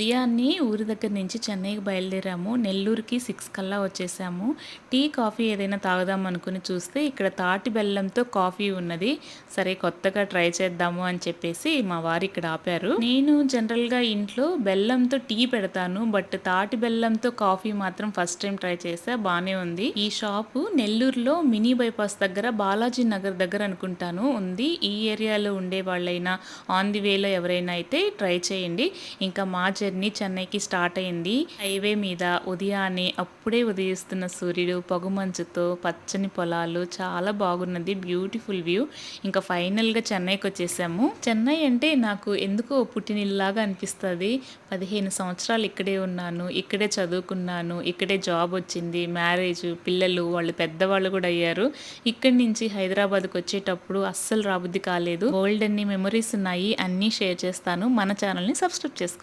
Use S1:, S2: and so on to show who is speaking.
S1: ఉదయాన్నే ఊరి దగ్గర నుంచి చెన్నైకి బయలుదేరాము. నెల్లూరుకి సిక్స్ కల్లా వచ్చేసాము. టీ కాఫీ ఏదైనా తాగుదాం అనుకుని చూస్తే ఇక్కడ తాటి బెల్లంతో కాఫీ ఉన్నది. సరే కొత్తగా ట్రై చేద్దాము అని చెప్పేసి మా వారు ఇక్కడ ఆపారు. నేను జనరల్గా ఇంట్లో బెల్లంతో టీ పెడతాను. బట్ తాటి బెల్లంతో కాఫీ మాత్రం ఫస్ట్ టైం ట్రై చేసా బాగానే ఉంది. ఈ షాపు నెల్లూరులో మినీ బైపాస్ దగ్గర బాలాజీ నగర్ దగ్గర అనుకుంటాను ఉంది. ఈ ఏరియాలో ఉండే వాళ్ళైనా ఆన్ ది వేలో ఎవరైనా అయితే ట్రై చేయండి. ఇంకా మా జర్నీ చెన్నైకి స్టార్ట్ అయింది. హైవే మీద ఉదయాన్నే అప్పుడే ఉదయిస్తున్న సూర్యుడు పొగమంచుతో పచ్చని పొలాలు చాలా బాగున్నది బ్యూటిఫుల్ వ్యూ ఇంకా ఫైనల్గా చెన్నైకి వచ్చేసాము. చెన్నై అంటే నాకు ఎందుకో పుట్టినిల్లాగా అనిపిస్తుంది. పదిహేను సంవత్సరాలు ఇక్కడే ఉన్నాను ఇక్కడే చదువుకున్నాను ఇక్కడే జాబ్ వచ్చింది మ్యారేజ్ పిల్లలు వాళ్ళు పెద్దవాళ్ళు కూడా అయ్యారు. ఇక్కడి నుంచి హైదరాబాద్కి వచ్చేటప్పుడు అస్సలు రాబుద్ది కాలేదు. గోల్డ్ అన్ని మెమరీస్ ఉన్నాయి అన్నీ షేర్ చేస్తాను. మన ఛానల్ని సబ్స్క్రైబ్ చేసుకోండి